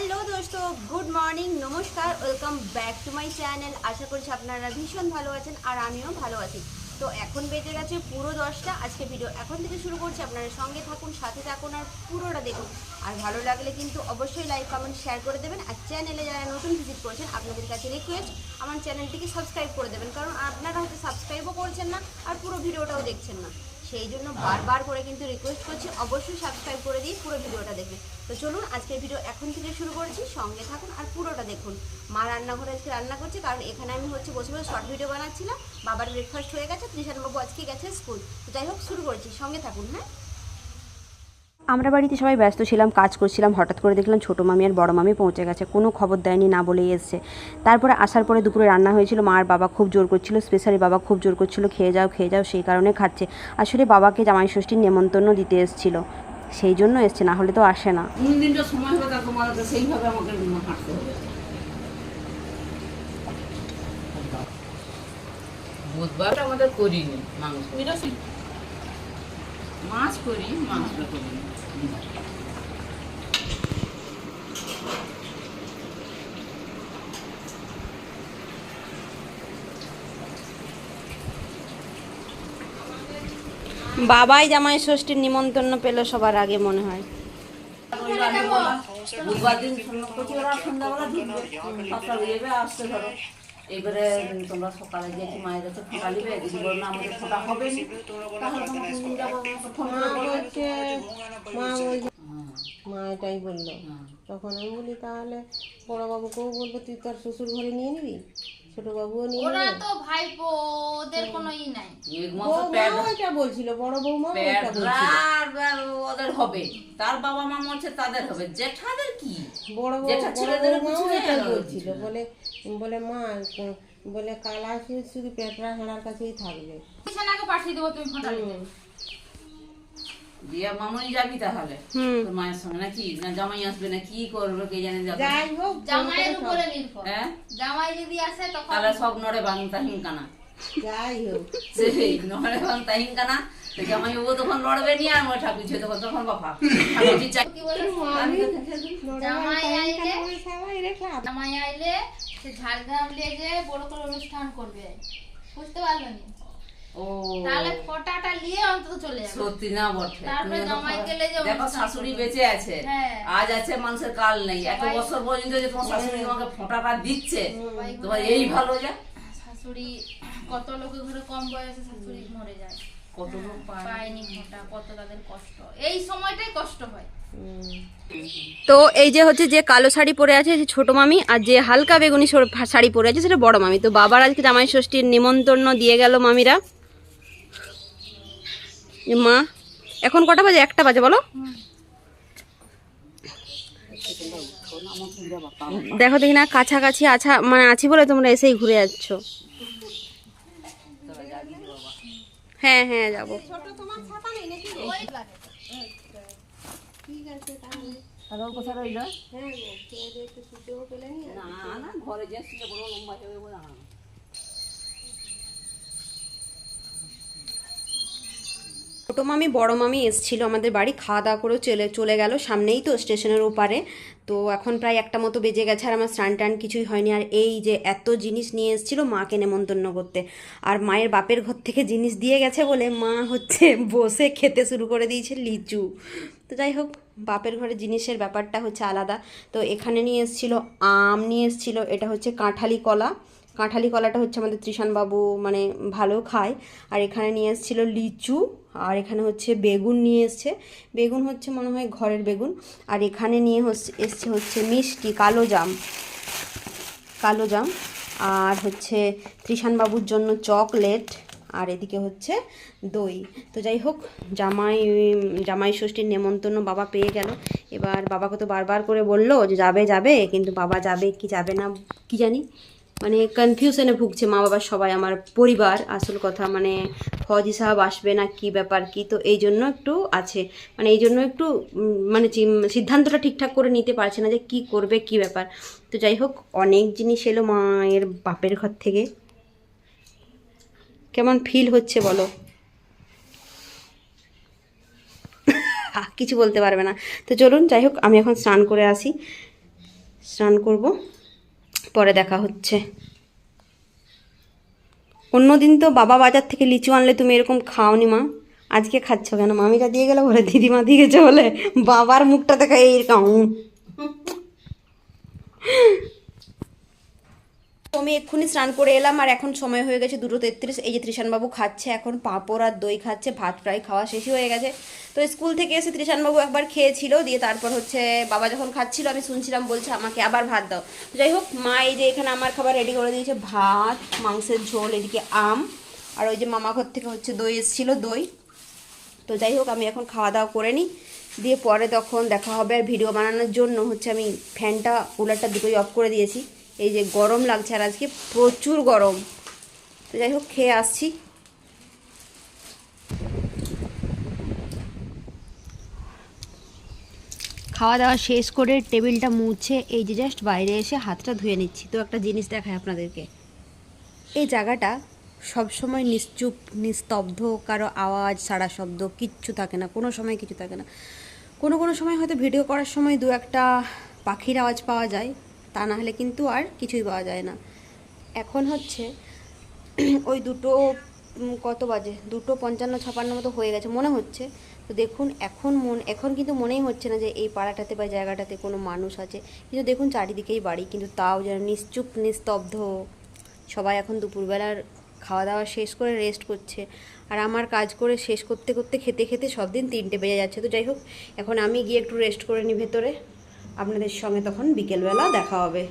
Hello দোস্ত, good morning, নমস্কার, welcome back to my channel. আশা করছি আপনারা ভীষণ ভালো আছেন আর আমিও ভালো আছি। তো এখন বেজে গেছে পুরো দশটা, আজকে ভিডিও এখন থেকে শুরু করছি। আপনারা সঙ্গে থাকুন, সাথে থাকুন আর পুরোটা দেখুন। আর ভালো লাগলে কিন্তু অবশ্যই লাইক কমেন্ট শেয়ার করে দেবেন। আর চ্যানেলে যারা নতুন ভিজিট করেছেন, আপনাদের কাছে রিকোয়েস্ট আমার চ্যানেলটিকে সাবস্ক্রাইব করে দেবেন। কারণ আপনারা হয়তো সাবস্ক্রাইবও করছেন না আর পুরো ভিডিওটাও দেখছেন না। সেই জন্য বারবার করে কিন্তু রিকোয়েস্ট করছি, অবশ্যই সাবস্ক্রাইব করে দিয়ে পুরো ভিডিওটা দেখবে। তো চলুন, আজকের ভিডিও এখন থেকে শুরু করেছি। সঙ্গে থাকুন আর পুরোটা দেখুন। মা রান্নাঘরে আজকে রান্না করছে, কারণ এখানে আমি হচ্ছে বসে বসে শর্ট ভিডিও বানাচ্ছিলাম। বাবার ব্রেকফাস্ট হয়ে গেছে ত্রিশানবাবু আজকে গেছে স্কুল তো যাই হোক, শুরু করেছি। সঙ্গে থাকুন হ্যাঁ? আমরা বাড়িতে সবাই ব্যস্ত ছিলাম কাজ করছিলাম হঠাৎ করে দেখলাম ছোটো মামি আর বড় মামি পৌঁছে গেছে। কোনো খবর দেয়নি না বলেই এসছে। তারপরে আসার পরে দুপুরে রান্না হয়েছিল মা আর বাবা খুব জোর করছিল স্পেশালি বাবা খুব জোর করছিল খেয়ে যাও খেয়ে যাও সেই কারণে খাচ্ছে। আসলে বাবাকে জামাই ষষ্ঠীর নেমন্তন্ন দিতে এসেছিল। সেই জন্য এসছে না হলে তো আসে না। তিন দিনটা সময় হবে তা সেইভাবে আমাকে হবে। বুধবারটা আমাদের করিনি মাংস। মাছ করি মাংসটা করিনি। বাবাই জামাই ষষ্ঠীর নিমন্ত্রণ পেল সবার আগে মনে হয়। বুধবার দিন সন্ধ্যাবেলা আসতে ধরো। এবারে তোমরা সকালে গিয়ে কি মায়ের কাছে ফোটা নিবে যদি বলো না আমাদের ফোটা হবে তাহলে তোমাকে নিয়ে যাব ফোন করে মা ওই মা এটাই বলল। তখন আমি বলি তাহলে বড়োবাবুকেও বলব তুই তার শ্বশুর ঘরে নিয়ে নিবি? ছোটবাবুও নিয়ে ওরা তো ভাইপো ওদের কোনো ই নাই। বৌমাও এটা বলছিল বড় বৌমা। এটা বলছিল ওদের হবে। তার বাবা মা মরছে তাদের হবে। জেঠাদের কি? বড় বড় ছেলেদের কিছু এটা বলছিল। বলে বলে মা বলে কালা শুধু পেটরা হাঁড়ার কাছেই থাকবে। বিছানাকে পাঠিয়ে দেবো তুমি ফোনটা। দিয়া মামনি যাবি তাহলে? তোর মায়ের সঙ্গে নাকি? না জামাই আসবে না কি করবে কে জানে যাবে? যাই হোক জামাইয়ের উপরে নির্ভর হ্যাঁ? জামাই যদি আসে তখন তাহলে সব নড়ে বাং তাহিন যাই হোক। সেই নড়ে বাং তাহিন তো জামাই ও তখন লড়বে নি আর মোর ঠাকুর তখন তখন বাবা ঠাকুরজি চাই কি বলে? জামাই আইলে জামাই আইলে সে ঝাড়গ্রাম নিয়ে যে বড় করে অনুষ্ঠান করবে। বুঝতে পারল নি? তাহলে ফটাটা নিয়ে অন্তত চলে যাবে। সত্যি না বটে। তারপরে তো জামাইকে লেগে দেখো শাশুড়ি বেঁচে আছে। হ্যাঁ। আজ আছে মানুষের কাল নেই। এত বছর পর্যন্ত যে তোমার শাশুড়ি তোমাকে ফোঁটাটা দিচ্ছে তোমার এই ভালো যা। শাশুড়ি কত লোকের ঘরে কম বয়সে শাশুড়ি মরে যায়। কত লোক পায়নি ফোঁটা কত তাদের কষ্ট। এই সময়টাই কষ্ট হয়। তো এই যে হচ্ছে যে কালো শাড়ি পরে আছে সে ছোট মামি আর যে হালকা বেগুনি শাড়ি পরে আছে সেটা বড় মামি। তো বাবার আজকে জামাই ষষ্ঠীর নিমন্ত্রণ দিয়ে গেল মামিরা। মা, এখন কটা বাজে? একটা বাজে, বলো। দেখো দেখি না, কাছাকাছি আছা মানে আছি বলে তোমরা এসেই ঘুরে যাচ্ছ। হ্যাঁ হ্যাঁ যাব। ছোটো মামি, বড় মামি এসছিল আমাদের বাড়ি, খাওয়া দাওয়া করে চলে চলে গেল, সামনেই তো স্টেশনের ওপারে। তো এখন প্রায় একটা মতো বেজে গেছে আর আমার স্নান টান কিছুই হয়নি। আর এই যে এত জিনিস নিয়ে এসেছিল মাকে নেমন্তন্ন করতে। আর মায়ের বাপের ঘর থেকে জিনিস দিয়ে গেছে বলে মা হচ্ছে বসে খেতে শুরু করে দিয়েছে লিচু। তো যাই হোক, বাপের ঘরে জিনিসের ব্যাপারটা হচ্ছে আলাদা। তো এখানে নিয়ে এসেছিল, আম নিয়ে এসেছিল, এটা হচ্ছে কাঁঠালি কলা। কাঁঠালি কলাটা হচ্ছে আমাদের ত্রিশানবাবু মানে ভালো খায়। আর এখানে নিয়ে এসেছিল লিচু, আর এখানে হচ্ছে বেগুন নিয়ে এসছে। বেগুন হচ্ছে মনে হয় ঘরের বেগুন। আর এখানে নিয়ে হচ্ছে এসছে হচ্ছে মিষ্টি, কালো জাম। কালো জাম। আর হচ্ছে ত্রিশানবাবুর জন্য চকলেট। আর এদিকে হচ্ছে দই। তো যাই হোক, জামাই জামাই ষষ্ঠীর নেমন্তন্ন বাবা পেয়ে গেল। এবার বাবাকে তো বারবার করে বলল যে যাবে যাবে, কিন্তু বাবা যাবে কি যাবে না, কি জানি। মানে কনফিউশনে ভুগছে মা বাবা সবাই, আমার পরিবার, আসল কথা মানে ফজি সাহেব আসবে না, কি ব্যাপার, কি? তো এই জন্য একটু আছে। মানে এই জন্য একটু মানে সিদ্ধান্তটা ঠিকঠাক করে নিতে পারছে না যে কি করবে, কি ব্যাপার। তো যাই হোক, অনেক জিনিস এলো মায়ের বাপের ঘর থেকে। কেমন ফিল হচ্ছে বলো? কিছু বলতে পারবে না। তো চলুন, যাই হোক, আমি এখন স্নান করে আসি। স্নান করব। পরে দেখা হচ্ছে। অন্যদিন তো বাবা বাজার থেকে লিচু আনলে তুমি এরকম খাওনি মা। আজকে খাচ্ছ কেন? মামিটা দিয়ে গেলে বলে, দিদিমা দিয়ে গেছে বলে, বাবার মুখটা দেখা এইরকম। আমি এক্ষুনি স্নান করে এলাম, আর এখন সময় হয়ে গেছে দুটো তেত্রিশ। এই যে ত্রিশানবাবু খাচ্ছে, এখন পাঁপড় আর দই খাচ্ছে, ভাত প্রায় খাওয়া শেষই হয়ে গেছে। তো স্কুল থেকে এসে ত্রিশানবাবু একবার খেয়েছিল, দিয়ে তারপর হচ্ছে বাবা যখন খাচ্ছিল, আমি শুনছিলাম, বলছে আমাকে আবার ভাত দাও। যাই হোক, মা এই যে এখানে আমার খাবার রেডি করে দিয়েছে, ভাত, মাংসের ঝোল, এদিকে আম, আর ওই যে মামা ঘর থেকে হচ্ছে দই এসেছিল, দই। তো যাই হোক, আমি এখন খাওয়া দাওয়া করে নিই, দিয়ে পরে তখন দেখা হবে, আর ভিডিও বানানোর জন্য হচ্ছে আমি ফ্যানটা কুলারটা দুটোই অফ করে দিয়েছি। এই যে গরম লাগছে আর আজকে প্রচুর গরম। তো যাই হোক, খেয়ে আসছি। খাওয়া দাওয়া শেষ করে টেবিলটা মুছে এই যে জাস্ট বাইরে এসে হাতটা ধুয়ে নিচ্ছি। তো একটা জিনিস দেখায় আপনাদেরকে। এই জায়গাটা সবসময় নিশ্চুপ, নিস্তব্ধ, কারও আওয়াজ, সারা শব্দ কিচ্ছু থাকে না। কোনো সময় কিছু থাকে না। কোনো কোনো সময় হয়তো ভিডিও করার সময় দু একটা পাখির আওয়াজ পাওয়া যায়। তা না হলে কিন্তু আর কিছুই পাওয়া যায় না। এখন হচ্ছে ওই দুটো কত বাজে? দুটো পঞ্চান্ন, ছাপান্ন মতো হয়ে গেছে মনে হচ্ছে। তো দেখুন, এখন মন, এখন কিন্তু মনেই হচ্ছে না যে এই পাড়াটাতে বা জায়গাটাতে কোনো মানুষ আছে। কিন্তু দেখুন চারিদিকেই বাড়ি, কিন্তু তাও যেন নিশ্চুপ, নিস্তব্ধ। সবাই এখন দুপুরবেলার খাওয়া দাওয়া শেষ করে রেস্ট করছে। আর আমার কাজ করে শেষ করতে করতে, খেতে খেতে সব দিন তিনটে বেজে যাচ্ছে। তো যাই হোক, এখন আমি গিয়ে একটু রেস্ট করে নিই ভেতরে। আপনাদের সঙ্গে তখন বিকেলবেলা দেখা হবে।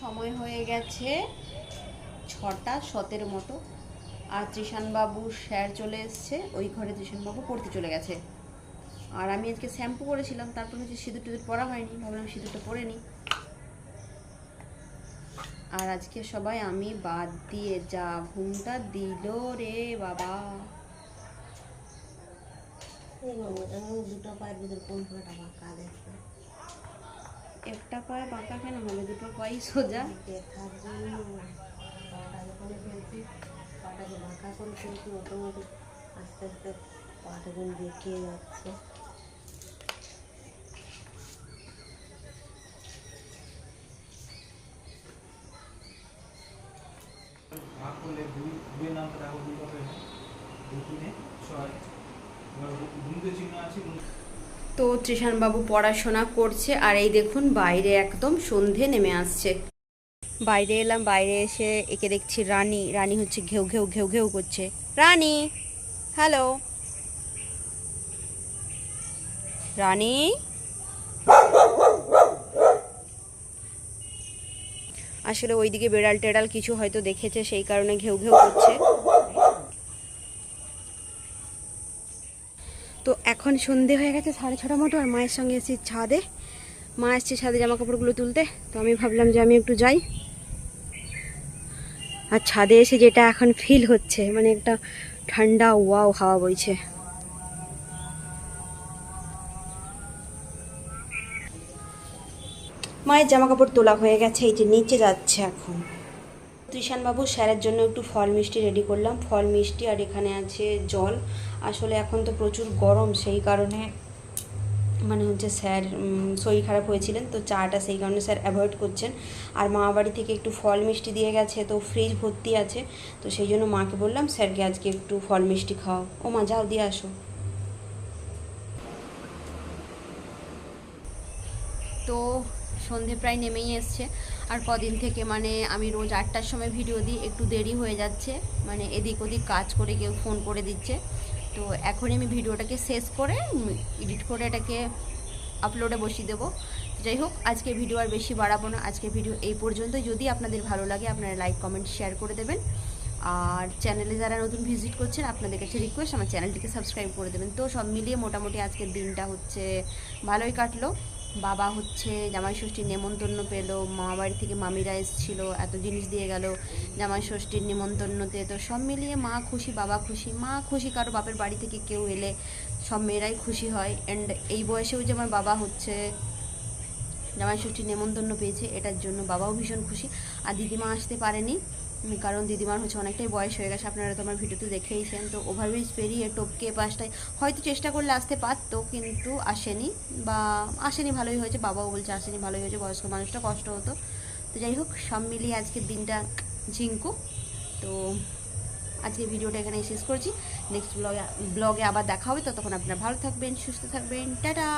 সময় হয়ে গেছে ছটা সতেরো মতো। আর ত্রিশানবাবু স্যার চলে এসছে, ওই ঘরে ত্রিশানবাবু পড়তে চলে গেছে। আর আমি আজকে শ্যাম্পু করেছিলাম, তারপর হচ্ছে সিঁদুর টিঁদুর পরা হয়নি, ভাবলাম সিঁদুরটা পরে নিই। আর আজকে সবাই আমি বাদ দিয়ে যা ঘুমটা দিল রে বাবা। একটা পায়ে বাঁকা কেন হবে দুটো পাই সোজা। যখন আস্তে আস্তে পাটা বেঁকে যাচ্ছে দুই, দুইয়ের নামটা দেখো দুই দুই ছয়। তো ত্রিশানবাবু পড়াশোনা করছে, আর এই দেখুন বাইরে একদম সন্ধে নেমে আসছে। বাইরে এলাম, বাইরে এসে একে দেখছি রানী। রানী হচ্ছে ঘেউ ঘেউ ঘেউ ঘেউ করছে। রানী! হ্যালো! রানী! আসলে ওইদিকে বেড়াল টেড়াল কিছু হয়তো দেখেছে, সেই কারণে ঘেউ ঘেউ করছে তো এখন সন্ধে হয়ে গেছে সাড়ে ছটা মতো আর মায়ের সঙ্গে এসেছি ছাদে। মা এসছে ছাদে জামা কাপড়গুলো তুলতে, তো আমি ভাবলাম যে আমি একটু যাই। আর ছাদে এসে যেটা এখন ফিল হচ্ছে মানে একটা ঠান্ডা ওয়াও হাওয়া বইছে। মায়ের জামা কাপড় তোলা হয়ে গেছে, এই যে নিচে যাচ্ছে এখন। ত্রিশানবাবু স্যারের জন্য একটু ফল মিষ্টি রেডি করলাম। ফল মিষ্টি আর এখানে আছে জল। আসলে এখন তো প্রচুর গরম, সেই কারণে মানে হচ্ছে স্যার শরীর খারাপ হয়েছিলেন, তো চাটা সেই কারণে স্যার অ্যাভয়েড করছেন। আর মা বাড়ি থেকে একটু ফল মিষ্টি দিয়ে গেছে, তো ফ্রিজ ভর্তি আছে, তো সেই জন্য মাকে বললাম, স্যারকে আজকে একটু ফল মিষ্টি খাও ও মা, যাও, দিয়ে আসো। তো সন্ধে প্রায় নেমেই এসছে। আর কদিন থেকে মানে আমি রোজ আটটার সময় ভিডিও দিই, একটু দেরি হয়ে যাচ্ছে মানে এদিক ওদিক কাজ করে কেউ ফোন করে দিচ্ছে। তো এখনই আমি ভিডিওটাকে শেষ করে এডিট করে এটাকে আপলোডে বসিয়ে দেবো। যাই হোক আজকে ভিডিও আর বেশি বাড়াবো না। আজকে ভিডিও এই পর্যন্ত যদি আপনাদের ভালো লাগে, আপনারা লাইক, কমেন্ট শেয়ার করে দেবেন। আর চ্যানেলে যারা নতুন ভিজিট করছেন, আপনাদের কাছে রিকোয়েস্ট আমার চ্যানেলটিকে সাবস্ক্রাইব করে দেবেন। তো সব মিলিয়ে মোটামুটি আজকের দিনটা হচ্ছে ভালোই কাটলো। বাবা হচ্ছে জামাই ষষ্ঠীর নেমন্তন্ন পেল মামা বাড়ি থেকে মামিরা এসেছিল, এত জিনিস দিয়ে গেল জামাই ষষ্ঠীর নেমন্তন্নতে। তো সব মিলিয়ে মা খুশি, বাবা খুশি। মা খুশি কারও বাপের বাড়ি থেকে কেউ এলে সব মেয়েরাই খুশি হয়। অ্যান্ড এই বয়সেও যে আমার বাবা হচ্ছে জামাই ষষ্ঠীর নেমন্তন্ন পেয়েছে, এটার জন্য বাবাও ভীষণ খুশি। আর দিদিমা আসতে পারেনি। কারণ দিদিমার হচ্ছে অনেকটাই বয়স হয়ে গেছে, আপনারা তো আমার ভিডিওতে দেখেইছেন, তো ওভারব্রিজ পেরিয়ে টপকে পাশটায় হয়তো চেষ্টা করলে আসতে পারতো কিন্তু আসেনি বা আসেনি ভালোই হয়েছে, বাবাও বলছে আসেনি ভালোই হয়েছে, বয়স্ক মানুষটা কষ্ট হতো। তো যাই হোক, সব মিলিয়ে আজকের দিনটা ঝিঙ্কু। তো আজকে ভিডিওটা এখানে শেষ করছি। নেক্সট ব্লগে ব্লগে আবার দেখা হবে, ততক্ষণ আপনারা ভালো থাকবেন, সুস্থ থাকবেন, টাটা!